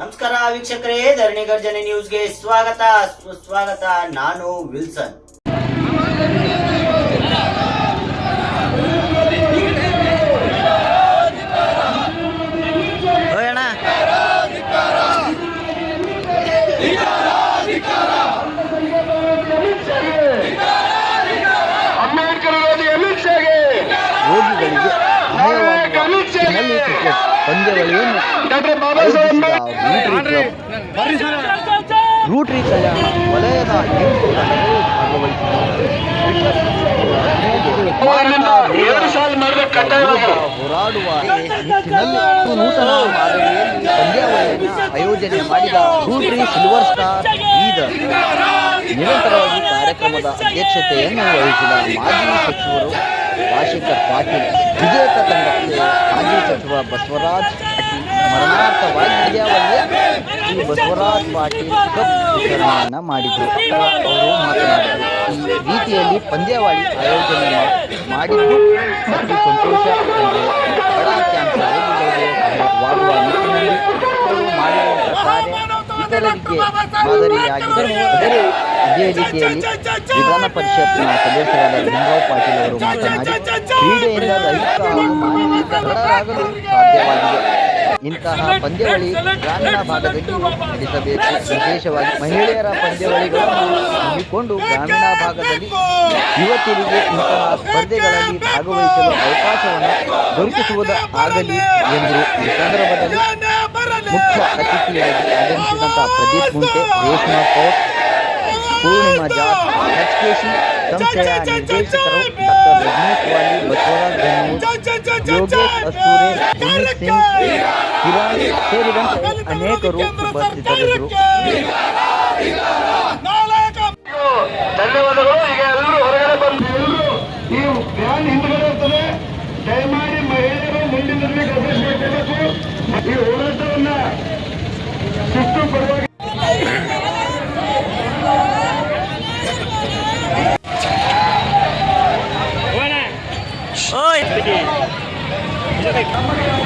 ನಮಸ್ಕಾರ ವೀಕ್ಷಕರೇ ಧರಣಿ ಗರ್ಜನೆ ನ್ಯೂಸ್ಗೆ ಸ್ವಾಗತ. ಸ್ವಾಗತ ನಾನು ವಿಲ್ಸನ್. ಅಂಬೇಡ್ಕರ್ ವಿರೋಧಿ ಅಮಿತ್ ಶಾಗೆ ಕ್ರಿಕೆಟ್ ರೂಟ್ರಿ ಕಲ್ಯಾಣ ವಲಯದ ಎಂಟು ತಂಡಗಳು ಹೋರಾಡುವ ನಿಟ್ಟಿನಲ್ಲಿ ನೂತನ ಮಾದರಿಯಲ್ಲಿ ಪಂದ್ಯಾವಳಿಯನ್ನು ಆಯೋಜನೆ ಮಾಡಿದ ರೂಟ್ರಿ ಸಿಲ್ವರ್ ಸ್ಟಾರ್ ಬೀದರ್ ನಿರಂತರವಾಗಿ ಕಾರ್ಯಕ್ರಮದ ಅಧ್ಯಕ್ಷತೆಯನ್ನು ವಹಿಸಿದ ಮಾಜಿ ಸಚಿವರು ರಾಜಶೇಖರ್ ಪಾಟೀಲ್ ವಿಜೇತ ತಂಡಕ್ಕೆ ಮಾಜಿ ಸಚಿವ ಬಸವರಾಜ್ ಪಾಟೀಲ್ ಪಂದ್ಯಾವಳಿಯ ಶ್ರೀ ಬಸವರಾಜ್ ಪಾಟೀಲ್ ಕಪ್ ವಿತರಣೆಯನ್ನ ಮಾಡಿದರು. ಅವರು ಮಾತನಾಡಿದರು. ಈ ರೀತಿಯಲ್ಲಿ ಪಂದ್ಯಾವಳಿ ಆಯೋಜನೆ ಮಾಡಿದ್ದು ಅತಿ ಸಂತೋಷ ಎಂದರು. ಬಡ ಕ್ಯಾನ್ಸರ್ ಇತರರಿಗೆ ಮಾದರಿಯಾಗಿದೆ. ಇದೇ ರೀತಿಯಲ್ಲಿ ವಿಧಾನ ಪರಿಷತ್ನ ಸದಸ್ಯರಾದ ಭೀಮರಾವ್ ಪಾಟೀಲ್ ಅವರು ಮಾತನಾಡಿ, ಕ್ರೀಡೆಯಿಂದ ಮಾನಸಿಕ ಸಾಧ್ಯವಾಗಿದೆ. ಇಂತಹ ಪಂದ್ಯಾವಳಿ ಗ್ರಾಮೀಣ ಭಾಗದಲ್ಲಿ ನಡೆಸಬೇಕು. ವಿಶೇಷವಾಗಿ ಮಹಿಳೆಯರ ಪಂದ್ಯಾವಳಿಗಳನ್ನು ಹಮ್ಮಿಕೊಂಡು ಗ್ರಾಮೀಣ ಭಾಗದಲ್ಲಿ ಯುವತಿಯರಿಗೆ ಇಂತಹ ಸ್ಪರ್ಧೆಗಳಲ್ಲಿ ಭಾಗವಹಿಸಲು ಅವಕಾಶವನ್ನು ದೊರಕಿಸುವುದು ಆಗಲಿ ಎಂದರು ಈ ಸಂದರ್ಭದಲ್ಲಿ ಮುಖ್ಯ ಅತಿಥಿಯಾಗಿ ಆಗಮಿಸಿದಂತಹ ಪ್ರದೀಪ್ ಮುಂಟೆ ರೇಷ್ಮಾ ಕೌರ್ ಪೂರ್ಣಿಮಾ ಜಾಟ್ ಎಜುಕೇಶನ್ ಸಂಸ್ಥೆಯ ನಿರ್ದೇಶಕರು ಡಾಕ್ಟರ್ ರಜನೀಶ್ ವಾಲಿ ಬಸವರಾಜ್ ಯೋಗೇಶ್ ಅಸ್ತೂರಿ ಸಿಂಗ್ ಕಿರಣ್ ಸೇರಿದಂತೆ ಅನೇಕರು ಉಪಸ್ಥಿತರಿದ್ದರು ಧನ್ಯವಾದಗಳು. ಈಗ ಎಲ್ಲರೂ ಹೊರಗಡೆ ಬಂದು ಎಲ್ಲರೂ ಈ ವ್ಯಾನ್ ಹಿಂದ್ಗಡೆ ಇರ್ತದೆ ದಯಮಾಡಿ ಮಹಿಳೆಯರು ಮುಂದಿನಲ್ಲಿ ಗಮನಿಸಬೇಕು ಈ ಹೋರಾಟವನ್ನ ಸುಟ್ಟು ಪರವಾಗಿ 的。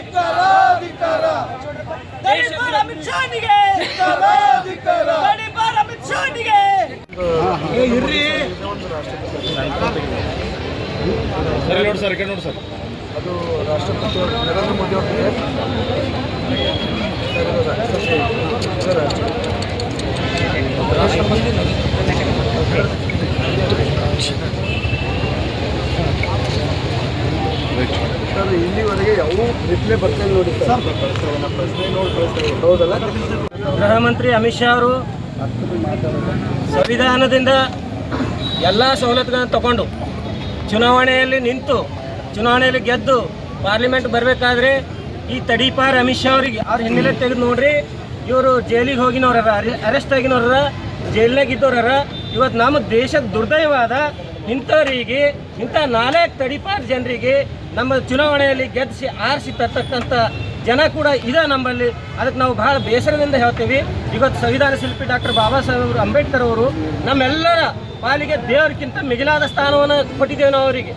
ಧಿಕ್ಕಾರ ಧಿಕ್ಕಾರ. ದಣಿಬಾರ್ ಅಮಿತ್ ಶಾನಿಗೆ. ಧಿಕ್ಕಾರ ಧಿಕ್ಕಾರ. ಇರ್ರಿ. ಸರಿ ನೋಡಿ ಸರ್ ನೋಡಿ ಸರ್. ಅದು ರಾಷ್ಟ್ರಪತಿ ನರೇಂದ್ರ ಮೋದಿ ಅವರಿಗೆ ರಾಷ್ಟ್ರಪತಿ ರಿಪ್ಲೈ ನೋಡಿ ಸರ್. ಪ್ರಶ್ನೆ ನೋಡಿ ಕಳಿಸ್ತಾರೆ ಹೌದಲ್ಲ? ಗೃಹ ಮಂತ್ರಿ ಅಮಿತ್ ಶಾ ಅವರು ಸಂವಿಧಾನದಿಂದ ಎಲ್ಲ ಸವಲತ್ತುಗಳನ್ನು ತಗೊಂಡು ಚುನಾವಣೆಯಲ್ಲಿ ನಿಂತು ಚುನಾವಣೆಯಲ್ಲಿ ಗೆದ್ದು ಪಾರ್ಲಿಮೆಂಟ್ ಬರಬೇಕಾದ್ರೆ ಈ ತಡೀಪಾರ್ ಅಮಿತ್ ಶಾ ಅವರಿಗೆ ಅವ್ರ ಹಿನ್ನೆಲೆ ತೆಗೆದು ನೋಡ್ರಿ. ಇವರು ಜೈಲಿಗೆ ಹೋಗಿನವ್ರ ಅರೆಸ್ಟ್ ಆಗಿನವ್ರ ಜೈಲ್ನಾಗ ಇದ್ದವ್ರ ಇವತ್ತು ನಮ್ಮ ದೇಶದ ದುರ್ದೈವಾದ ಇಂಥವರಿಗೆ ಇಂಥ ನಾಲ್ಕು ತಡಿಪಾರ್ ಜನರಿಗೆ ನಮ್ಮ ಚುನಾವಣೆಯಲ್ಲಿ ಗೆದ್ದಿಸಿ ಆರಿಸಿ ತರ್ತಕ್ಕಂಥ ಜನ ಕೂಡ ಇದೆ ನಮ್ಮಲ್ಲಿ. ಅದಕ್ಕೆ ನಾವು ಬಹಳ ಬೇಸರದಿಂದ ಹೇಳ್ತೀವಿ. ಇವತ್ತು ಸಂವಿಧಾನ ಶಿಲ್ಪಿ ಡಾಕ್ಟರ್ ಬಾಬಾ ಸಾಹೇಬ್ ಅವರು, ಅಂಬೇಡ್ಕರ್ ಅವರು ನಮ್ಮೆಲ್ಲರ ಪಾಲಿಗೆ ದೇವರಿಗಿಂತ ಮಿಗಿಲಾದ ಸ್ಥಾನವನ್ನು ಕೊಟ್ಟಿದ್ದೇವೆ ನಾವು ಅವರಿಗೆ.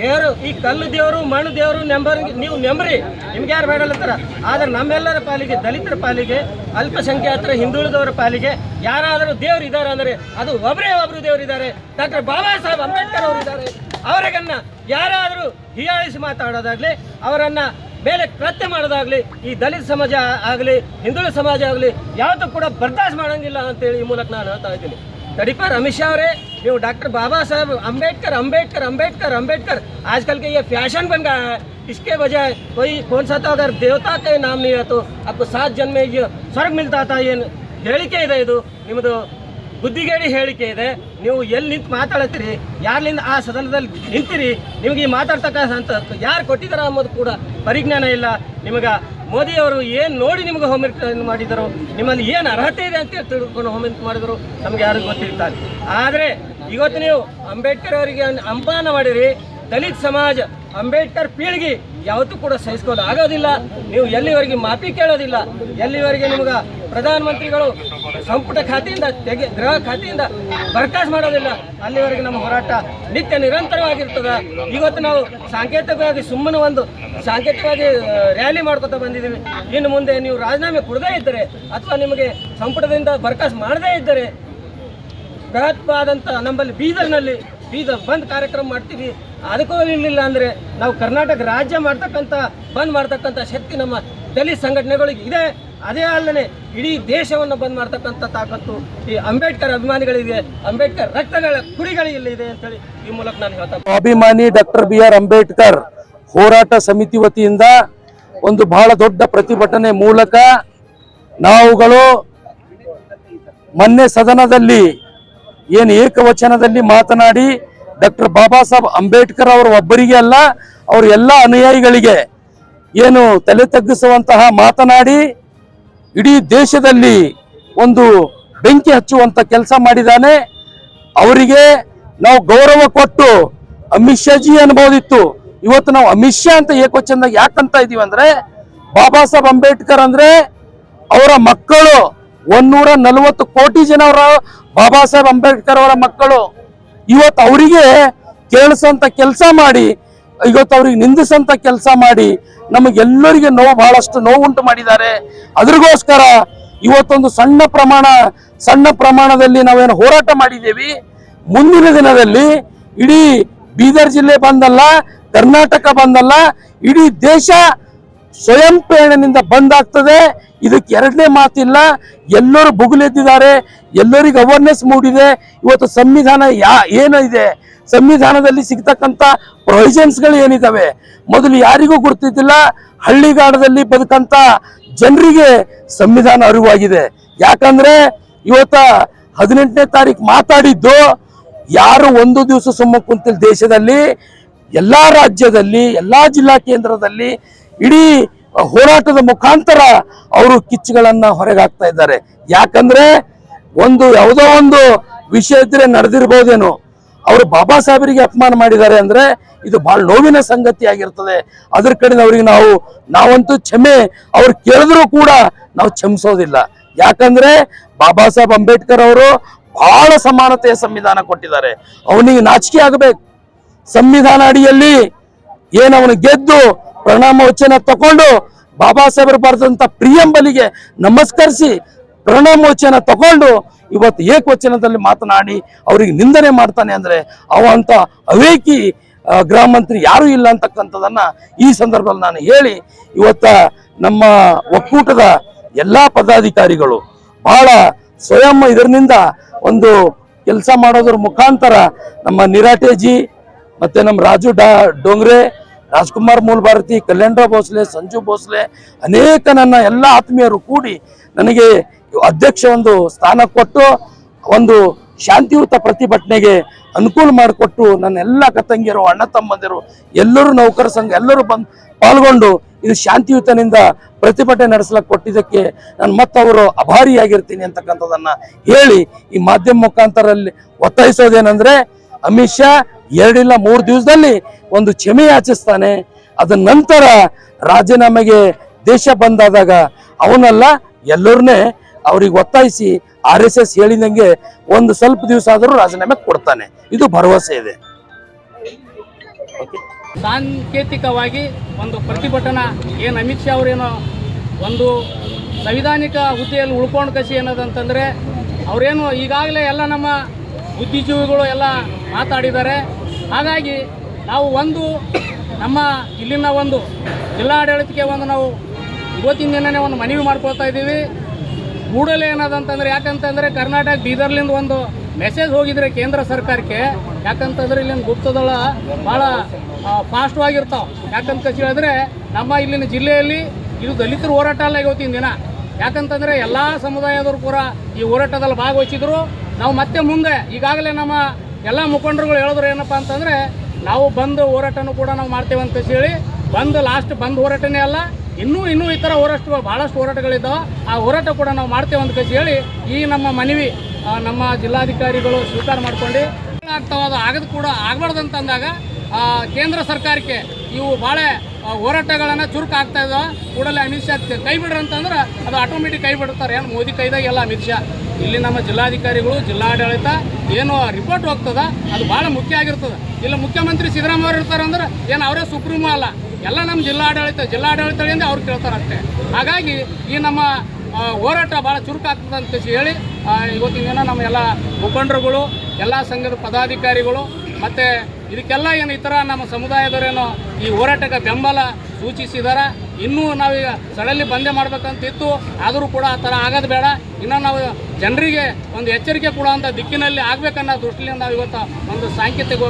ದೇವರು, ಈ ಕಲ್ಲು ದೇವರು, ಮಣ್ಣು ದೇವರು ನೆಂಬರ್, ನೀವು ನೆಂಬ್ರಿ. ನಿಮ್ಗೆ ಯಾರು ಬೇಡಲ್ಲತ್ತಾರ ಆದ್ರೆ ನಮ್ಮೆಲ್ಲರ ಪಾಲಿಗೆ, ದಲಿತರ ಪಾಲಿಗೆ, ಅಲ್ಪಸಂಖ್ಯಾತರ, ಹಿಂದುಳಿದವರ ಪಾಲಿಗೆ ಯಾರಾದರೂ ದೇವರು ಇದ್ದಾರೆ ಅಂದರೆ ಅದು ಒಬ್ಬರೇ ಒಬ್ರು ದೇವರಿದ್ದಾರೆ ಡಾಕ್ಟರ್ ಬಾಬಾ ಸಾಹೇಬ್ ಅಂಬೇಡ್ಕರ್ ಅವರು ಇದ್ದಾರೆ. ಅವರಿಗನ್ನ ಯಾರಾದರೂ ಹೀಯಾಳಿಸಿ ಮಾತಾಡೋದಾಗ್ಲಿ ಅವರನ್ನ ಮೇಲೆ ಕೃತ್ಯ ಮಾಡೋದಾಗ್ಲಿ ಈ ದಲಿತ ಸಮಾಜ ಆಗಲಿ ಹಿಂದುಳಿದ ಸಮಾಜ ಆಗಲಿ ಯಾವತ್ತೂ ಕೂಡ ಬರ್ದಾಸ್ತ್ ಮಾಡಂಗಿಲ್ಲ ಅಂತೇಳಿ ಈ ಮೂಲಕ ನಾನು ಹೇಳ್ತಾ ಇದ್ದೀನಿ तड़ीपर अमित शाह रहे ये डॉक्टर बाबा साहब अम्बेडकर अम्बेडकर अम्बेडकर अम्बेडकर आजकल के ये फैशन बन गया है इसके बजाय कोई कौन सा तो अगर देवता के नाम नहीं है तो आपको सात जन्म में ये स्वर्ग मिलता था ये ಹೇಳಿಕೆ ಇದೆ ಇದು ನಿಮ್ಮದು ಬುದ್ಧಿಗೇಡಿ ಹೇಳಿಕೆ ಇದೆ. ನೀವು ಎಲ್ಲಿ ನಿಂತು ಮಾತಾಡತ್ತೀರಿ ಯಾರ್ಲಿಂದ ಆ ಸದನದಲ್ಲಿ ನಿಂತಿರಿ? ನಿಮಗೆ ಈ ಮಾತಾಡ್ತಕ್ಕಂಥ ಯಾರು ಕೊಟ್ಟಿದ್ದಾರೆ ಅನ್ನೋದು ಕೂಡ ಪರಿಜ್ಞಾನ ಇಲ್ಲ. ನಿಮಗೆ ಮೋದಿಯವರು ಏನು ನೋಡಿ ನಿಮಗೆ ಹೋಮ್ವರ್ಕ್ ಮಾಡಿದರು, ನಿಮ್ಮಲ್ಲಿ ಏನು ಅರ್ಹತೆ ಇದೆ ಅಂತ ತಿಳ್ಕೊಂಡು ಹೋಮ್ವರ್ಕ್ ಮಾಡಿದರು, ನಮಗೆ ಯಾರಿಗೂ ಗೊತ್ತಿರ್ತಾರೆ ಆದರೆ, ಇವತ್ತು ನೀವು ಅಂಬೇಡ್ಕರ್ ಅವರಿಗೆ ಅಂಬಾನ ಮಾಡಿರಿ ದಲಿತ ಸಮಾಜ, ಅಂಬೇಡ್ಕರ್ ಪೀಳಿಗೆ ಯಾವತ್ತೂ ಕೂಡ ಸಹಿಸ್ಕೊಂಡು ಆಗೋದಿಲ್ಲ. ನೀವು ಎಲ್ಲಿವರೆಗೆ ಮಾಫಿ ಕೇಳೋದಿಲ್ಲ, ಎಲ್ಲಿವರೆಗೆ ನಿಮ್ಗೆ ಪ್ರಧಾನಮಂತ್ರಿಗಳು ಸಂಪುಟ ಖಾತೆಯಿಂದ ತೆಗೆ, ಗೃಹ ಖಾತೆಯಿಂದ ಬರ್ಕಾಸ್ ಮಾಡೋದಿಲ್ಲ, ಅಲ್ಲಿವರೆಗೆ ನಮ್ಮ ಹೋರಾಟ ನಿತ್ಯ ನಿರಂತರವಾಗಿರ್ತದೆ. ಇವತ್ತು ನಾವು ಸಾಂಕೇತಿಕವಾಗಿ ಸುಮ್ಮನೆ ಒಂದು ಸಾಂಕೇತಿಕವಾಗಿ ರ್ಯಾಲಿ ಮಾಡ್ಕೊತಾ ಬಂದಿದ್ದೀವಿ. ಇನ್ನು ಮುಂದೆ ನೀವು ರಾಜೀನಾಮೆ ಕೊಡದೇ ಇದ್ದರೆ ಅಥವಾ ನಿಮಗೆ ಸಂಪುಟದಿಂದ ಬರ್ಕಾಸ್ ಮಾಡದೇ ಇದ್ದರೆ ಬೃಹತ್ವಾದಂಥ ನಮ್ಮಲ್ಲಿ ಬೀದರ್ನಲ್ಲಿ, ಬೀದರ್ ಬಂದ್ ಕಾರ್ಯಕ್ರಮ ಮಾಡ್ತೀವಿ. ಅದಕ್ಕೂ ಇರಲಿಲ್ಲ ಅಂದರೆ ನಾವು ಕರ್ನಾಟಕ ರಾಜ್ಯ ಮಾಡ್ತಕ್ಕಂಥ, ಬಂದ್ ಮಾಡ್ತಕ್ಕಂಥ ಶಕ್ತಿ ನಮ್ಮ ದಲಿತ ಸಂಘಟನೆಗಳಿಗೆ ಇದೆ. ಅದೇ ಅಲ್ಲದೆ ಇಡೀ ದೇಶವನ್ನು ಬಂದ್ ಮಾಡ್ತಕ್ಕಂಥ ತಾಕತ್ತು ಈ ಅಂಬೇಡ್ಕರ್ ಅಭಿಮಾನಿಗಳಿದೆ, ಅಂಬೇಡ್ಕರ್ ರಕ್ತಗಳ ಕುಡಿಗಳಿಲ್ಲಿದೆ ಅಂತೇಳಿ ಈ ಮೂಲಕ ನಾನು ಹೇಳ್ತಾ ಅಭಿಮಾನಿ ಡಾಕ್ಟರ್ ಬಿ ಆರ್ ಅಂಬೇಡ್ಕರ್ ಹೋರಾಟ ಸಮಿತಿ ವತಿಯಿಂದ ಒಂದು ಬಹಳ ದೊಡ್ಡ ಪ್ರತಿಭಟನೆ ಮೂಲಕ ನಾವುಗಳು ಮೊನ್ನೆ ಸದನದಲ್ಲಿ, ಏನು ಏಕವಚನದಲ್ಲಿ ಮಾತನಾಡಿ ಡಾಕ್ಟರ್ ಬಾಬಾ ಸಾಹೇಬ್ ಅಂಬೇಡ್ಕರ್ ಅವರ ಒಬ್ಬರಿಗೆ ಅಲ್ಲ, ಅವ್ರ ಎಲ್ಲ ಅನುಯಾಯಿಗಳಿಗೆ ಏನು ತಲೆ ತಗ್ಗಿಸುವಂತಹ ಮಾತನಾಡಿ ಇಡೀ ದೇಶದಲ್ಲಿ ಒಂದು ಬೆಂಕಿ ಹಚ್ಚುವಂತ ಕೆಲಸ ಮಾಡಿದ್ದಾನೆ. ಅವರಿಗೆ ನಾವು ಗೌರವ ಕೊಟ್ಟು ಅಮಿತ್ ಶಾ ಜಿ ಅನ್ಬೋದಿತ್ತು. ಇವತ್ತು ನಾವು ಅಮಿತ್ ಶಾ ಅಂತ ಏಕವಚನದಾಗ ಯಾಕಂತ ಇದೀವಿ ಅಂದ್ರೆ, ಬಾಬಾ ಸಾಹೇಬ್ ಅಂಬೇಡ್ಕರ್ ಅಂದ್ರೆ ಅವರ ಮಕ್ಕಳು ಒಂದೂರ ನಲವತ್ತು ಕೋಟಿ ಜನ ಅವರ ಬಾಬಾ ಸಾಹೇಬ್ ಅಂಬೇಡ್ಕರ್ ಅವರ ಮಕ್ಕಳು. ಇವತ್ತು ಅವರಿಗೆ ಕೇಳಿಸಂತ ಕೆಲಸ ಮಾಡಿ, ಇವತ್ತು ಅವ್ರಿಗೆ ನಿಂದಿಸಂತ ಕೆಲಸ ಮಾಡಿ ನಮಗೆಲ್ಲರಿಗೆ ನೋವು ಬಹಳಷ್ಟು ನೋವುಂಟು ಮಾಡಿದ್ದಾರೆ. ಅದ್ರಿಗೋಸ್ಕರ ಇವತ್ತೊಂದು ಸಣ್ಣ ಪ್ರಮಾಣ, ಸಣ್ಣ ಪ್ರಮಾಣದಲ್ಲಿ ನಾವೇನು ಹೋರಾಟ ಮಾಡಿದ್ದೇವೆ. ಮುಂದಿನ ದಿನದಲ್ಲಿ ಇಡೀ ಬೀದರ್ ಜಿಲ್ಲೆ ಬಂದಲ್ಲ, ಕರ್ನಾಟಕ ಬಂದಲ್ಲ, ಇಡೀ ದೇಶ ಸ್ವಯಂ ಪ್ರೇರಣೆಯಿಂದ ಬಂದಾಗ್ತದೆ. ಇದಕ್ಕೆ ಎರಡನೇ ಮಾತಿಲ್ಲ. ಎಲ್ಲರೂ ಬುಗುಲೆದ್ದಿದ್ದಾರೆ ಎಲ್ಲರಿಗೂ ಅವೇರ್ನೆಸ್ ಮೂಡಿದೆ. ಇವತ್ತು ಸಂವಿಧಾನ ಯಾ, ಏನು ಇದೆ? ಸಂವಿಧಾನದಲ್ಲಿ ಸಿಗ್ತಕ್ಕಂಥ ಪ್ರೊವಿಷನ್ಸ್ಗಳು ಏನಿದ್ದಾವೆ ಮೊದಲು ಯಾರಿಗೂ ಗೊತ್ತಿದ್ದಿಲ್ಲ ಹಳ್ಳಿಗಾಡದಲ್ಲಿ ಬದುಕಂತ ಜನರಿಗೆ ಸಂವಿಧಾನ ಅರಿವಾಗಿದೆ. ಯಾಕಂದ್ರೆ ಇವತ್ತ ಹದಿನೆಂಟನೇ ತಾರೀಕು ಮಾತಾಡಿದ್ದು ಯಾರು ಒಂದು ದಿವಸ ಸುಮ್ಮ ಕುಂತಿಲ್ಲ ದೇಶದಲ್ಲಿ. ಎಲ್ಲಾ ರಾಜ್ಯದಲ್ಲಿ, ಎಲ್ಲಾ ಜಿಲ್ಲಾ ಕೇಂದ್ರದಲ್ಲಿ ಇಡೀ ಹೋರಾಟದ ಮುಖಾಂತರ ಅವರು ಕಿಚ್ಚುಗಳನ್ನ ಹೊರಗೆ ಹಾಕ್ತಾ ಇದ್ದಾರೆ. ಯಾಕಂದ್ರೆ ಒಂದು ಯಾವುದೋ ಒಂದು ವಿಷಯ ಇದ್ರೆ ನಡೆದಿರ್ಬೋದೇನೋ. ಅವರು ಬಾಬಾ ಸಾಹೇಬರಿಗೆ ಅಪಮಾನ ಮಾಡಿದ್ದಾರೆ ಅಂದ್ರೆ ಇದು ಬಹಳ ನೋವಿನ ಸಂಗತಿ ಆಗಿರ್ತದೆ. ಅದ್ರ ಕಡೆ ಅವ್ರಿಗೆ ನಾವು, ನಾವಂತೂ ಕ್ಷಮೆ ಅವ್ರು ಕೇಳಿದ್ರು ಕೂಡ ನಾವು ಕ್ಷಮಿಸೋದಿಲ್ಲ. ಯಾಕಂದ್ರೆ ಬಾಬಾ ಸಾಹೇಬ್ ಅಂಬೇಡ್ಕರ್ ಅವರು ಬಹಳ ಸಮಾನತೆಯ ಸಂವಿಧಾನ ಕೊಟ್ಟಿದ್ದಾರೆ. ಅವನಿಗೆ ನಾಚಿಕೆ ಆಗಬೇಕು. ಸಂವಿಧಾನ ಅಡಿಯಲ್ಲಿ ಏನವನು ಗೆದ್ದು ಪ್ರಣಾಮ ವಚನ ತಕೊಂಡು ಬಾಬಾ ಸಾಹೇಬರು ಬರೆದಂತ ಪ್ರಿಯಂಬಲಿಗೆ ನಮಸ್ಕರಿಸಿ ಪ್ರಣಾಮೋಚನ ತಗೊಂಡು ಇವತ್ತು ಏಕವಚನದಲ್ಲಿ ಮಾತನಾಡಿ ಅವರಿಗೆ ನಿಂದನೆ ಮಾಡ್ತಾನೆ ಅಂದ್ರೆ ಅವಂತ ಅವೇಕಿ ಗ್ರಾಮ ಮಂತ್ರಿ ಯಾರೂ ಇಲ್ಲ ಅಂತಕ್ಕಂಥದನ್ನ ಈ ಸಂದರ್ಭದಲ್ಲಿ ನಾನು ಹೇಳಿ ಇವತ್ತ ನಮ್ಮ ಒಕ್ಕೂಟದ ಎಲ್ಲಾ ಪದಾಧಿಕಾರಿಗಳು ಬಹಳ ಸ್ವಯಂ ಇದರಿಂದ ಒಂದು ಕೆಲಸ ಮಾಡೋದ್ರ ಮುಖಾಂತರ ನಮ್ಮ ನಿರಾಟೇಜಿ ಮತ್ತೆ ನಮ್ಮ ರಾಜು ಡಾ ಡೋಂಗ್ರೆ ರಾಜ್ಕುಮಾರ್ ಮೂಲಭಾರತಿ, ಕಲ್ಯಾಣರಾವ್ ಭೋಸ್ಲೆ, ಸಂಜು ಭೋಸ್ಲೆ, ಅನೇಕ ನನ್ನ ಎಲ್ಲ ಆತ್ಮೀಯರು ಕೂಡಿ ನನಗೆ ಅಧ್ಯಕ್ಷ ಒಂದು ಸ್ಥಾನ ಕೊಟ್ಟು, ಒಂದು ಶಾಂತಿಯುತ ಪ್ರತಿಭಟನೆಗೆ ಅನುಕೂಲ ಮಾಡಿಕೊಟ್ಟು ನನ್ನ ಎಲ್ಲ ಕತಂಗಿಯರು ಅಣ್ಣ ತಮ್ಮಂದಿರು, ಎಲ್ಲರೂ ನೌಕರ ಸಂಘ, ಎಲ್ಲರೂ ಬಂದು ಪಾಲ್ಗೊಂಡು ಇದು ಶಾಂತಿಯುತನಿಂದ ಪ್ರತಿಭಟನೆ ನಡೆಸಲಕ್ಕೆ ಕೊಟ್ಟಿದ್ದಕ್ಕೆ ನಾನು ಮತ್ತವರು ಅಭಾರಿಯಾಗಿರ್ತೀನಿ ಅಂತಕ್ಕಂಥದ್ದನ್ನು ಹೇಳಿ ಈ ಮಾಧ್ಯಮ ಮುಖಾಂತರಲ್ಲಿ ಒತ್ತಾಯಿಸೋದೇನೆಂದರೆ, ಅಮಿತ್ ಶಾ ಎರಡಿಲ್ಲ ಮೂರು ದಿವಸದಲ್ಲಿ ಒಂದು ಕ್ಷಮೆ ಯಾಚಿಸ್ತಾನೆ. ಅದ ನಂತರ ರಾಜೀನಾಮೆಗೆ ದೇಶ ಬಂದಾದಾಗ ಅವನಲ್ಲ, ಎಲ್ಲರನ್ನೇ ಅವ್ರಿಗೆ ಒತ್ತಾಯಿಸಿ ಆರ್ ಎಸ್ ಎಸ್ ಹೇಳಿದಂಗೆ ಒಂದು ಸ್ವಲ್ಪ ದಿವಸ ಆದರೂ ರಾಜೀನಾಮೆ ಕೊಡ್ತಾನೆ. ಇದು ಭರವಸೆ ಇದೆ. ಸಾಂಕೇತಿಕವಾಗಿ ಒಂದು ಪ್ರತಿಭಟನಾ, ಏನು ಅಮಿತ್ ಶಾ ಅವರೇನೋ ಒಂದು ಸಂವಿಧಾನಿಕ ಹುದ್ದೆಯಲ್ಲಿ ಉಳ್ಕೊಂಡು ಕಸಿ ಏನದಂತಂದರೆ ಅವರೇನು ಈಗಾಗಲೇ ಎಲ್ಲ ನಮ್ಮ ಬುದ್ಧಿಜೀವಿಗಳು ಎಲ್ಲ ಮಾತಾಡಿದ್ದಾರೆ. ಹಾಗಾಗಿ ನಾವು ಒಂದು ನಮ್ಮ ಇಲ್ಲಿನ ಒಂದು ಜಿಲ್ಲಾಡಳಿತಕ್ಕೆ ಒಂದು ನಾವು ಇವತ್ತಿನ ದಿನನೇ ಒಂದು ಮನವಿ ಮಾಡ್ಕೊಳ್ತಾ ಇದ್ದೀವಿ. ಕೂಡಲೇ ಏನದಂತಂದ್ರೆ, ಯಾಕಂತಂದ್ರೆ ಕರ್ನಾಟಕ ಬೀದರ್ಲಿಂದ ಒಂದು ಮೆಸೇಜ್ ಹೋಗಿದ್ರೆ ಕೇಂದ್ರ ಸರ್ಕಾರಕ್ಕೆ. ಯಾಕಂತಂದ್ರೆ ಇಲ್ಲಿನ ಗುಪ್ತದಳ ಭಾಳ ಫಾಸ್ಟ್ವಾಗಿರ್ತಾವೆ ಯಾಕಂತ ಹೇಳಿದ್ರೆ ನಮ್ಮ ಇಲ್ಲಿನ ಜಿಲ್ಲೆಯಲ್ಲಿ ಇದು ದಲಿತರ ಹೋರಾಟ ಅಲ್ಲ ಇವತ್ತಿನ ದಿನ. ಯಾಕಂತಂದ್ರೆ ಎಲ್ಲ ಸಮುದಾಯದವರು ಕೂಡ ಈ ಹೋರಾಟದಲ್ಲಿ ಭಾಗವಹಿಸಿದ್ರು. ನಾವು ಮತ್ತೆ ಮುಂದೆ ಈಗಾಗಲೇ ನಮ್ಮ ಎಲ್ಲ ಮುಖಂಡರುಗಳು ಹೇಳಿದ್ರು ಏನಪ್ಪ ಅಂತಂದ್ರೆ ನಾವು ಬಂದು ಹೋರಾಟನೂ ಕೂಡ ನಾವು ಮಾಡ್ತೇವೆ ಅಂತ ಹೇಳಿ ಬಂದು ಲಾಸ್ಟ್ ಬಂದ್ ಹೋರಾಟನೇ ಅಲ್ಲ ಇನ್ನೂ ಇನ್ನೂ ಈ ಥರ ಹೋರಾಟ ಭಾಳಷ್ಟು ಹೋರಾಟಗಳಿದ್ದಾವೆ. ಆ ಹೋರಾಟ ಕೂಡ ನಾವು ಮಾಡ್ತೇವೆ ಅಂತ ಹೇಳಿ ಈ ನಮ್ಮ ಮನವಿ ನಮ್ಮ ಜಿಲ್ಲಾಧಿಕಾರಿಗಳು ಸ್ವೀಕಾರ ಮಾಡ್ಕೊಂಡು ಆಗ್ತಾವ ಅದು ಆಗದು ಕೂಡ ಆಗಬಾರ್ದು ಅಂದಾಗ ಆ, ಕೇಂದ್ರ ಸರ್ಕಾರಕ್ಕೆ ಇವು ಭಾಳ ಹೋರಾಟಗಳನ್ನು ಚುರುಕು ಆಗ್ತಾ ಇದಾವೆ, ಕೂಡಲೇ ಅಮಿತ್ ಶಾ ಕೈ ಬಿಡ್ರಿ ಅಂತಂದ್ರೆ ಅದು ಆಟೋಮೆಟಿಕ್ ಕೈ ಬಿಡ್ತಾರೆ. ಏನು ಮೋದಿ ಕೈದಾಗೆಲ್ಲ ಅಮಿತ್ ಶಾ. ಇಲ್ಲಿ ನಮ್ಮ ಜಿಲ್ಲಾಧಿಕಾರಿಗಳು, ಜಿಲ್ಲಾಡಳಿತ ಏನು ರಿಪೋರ್ಟ್ ಹೋಗ್ತದ, ಅದು ಭಾಳ ಮುಖ್ಯ ಆಗಿರ್ತದೆ. ಇಲ್ಲ ಮುಖ್ಯಮಂತ್ರಿ ಸಿದ್ದರಾಮಯ್ಯ ಇರ್ತಾರೆ ಅಂದ್ರೆ ಏನು ಅವರೇ ಸುಪ್ರೀಮೋ ಅಲ್ಲ. ಎಲ್ಲ ನಮ್ಮ ಜಿಲ್ಲಾಡಳಿತ, ಜಿಲ್ಲಾಡಳಿತದಿಂದ ಅವ್ರು ಕೇಳ್ತಾರಂತೆ. ಹಾಗಾಗಿ ಈ ನಮ್ಮ ಹೋರಾಟ ಭಾಳ ಚುರುಕಾಗ್ತದೆ ಅಂತ ಹೇಳಿ ಇವತ್ತಿನ ದಿನ ನಮ್ಮ ಎಲ್ಲ ಮುಖಂಡರುಗಳು, ಎಲ್ಲ ಸಂಘದ ಪದಾಧಿಕಾರಿಗಳು, ಮತ್ತು ಇದಕ್ಕೆಲ್ಲ ಏನು ಈ ಥರ ನಮ್ಮ ಸಮುದಾಯದವರೇನೋ ಈ ಹೋರಾಟಕ್ಕೆ ಬೆಂಬಲ ಸೂಚಿಸಿದಾರ. ಇನ್ನೂ ನಾವೀಗ ಸಡನ್ಲಿ ಬಂದೇ ಮಾಡಬೇಕಂತಿತ್ತು. ಆದರೂ ಕೂಡ ಆ ಥರ ಆಗೋದು ಬೇಡ. ಇನ್ನು ನಾವು ಜನರಿಗೆ ಒಂದು ಎಚ್ಚರಿಕೆ ಕೊಡುವಂಥ ದಿಕ್ಕಿನಲ್ಲಿ ಆಗಬೇಕನ್ನೋ ದೃಷ್ಟಿಯಿಂದ ನಾವು ಇವತ್ತು ಒಂದು ಸಾಂಕೇತಿಕ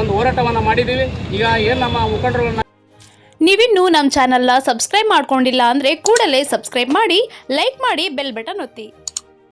ಒಂದು ಹೋರಾಟವನ್ನು ಮಾಡಿದ್ದೀವಿ. ಈಗ ಏನು ನಮ್ಮ ಮುಖಂಡರುಗಳನ್ನ ನೀವಿನ್ನೂ ನಮ್ಮ ಚಾನಲ್ನ ಸಬ್ಸ್ಕ್ರೈಬ್ ಮಾಡ್ಕೊಂಡಿಲ್ಲ ಅಂದರೆ ಕೂಡಲೇ ಸಬ್ಸ್ಕ್ರೈಬ್ ಮಾಡಿ, ಲೈಕ್ ಮಾಡಿ, ಬೆಲ್ ಬಟನ್ ಒತ್ತಿ.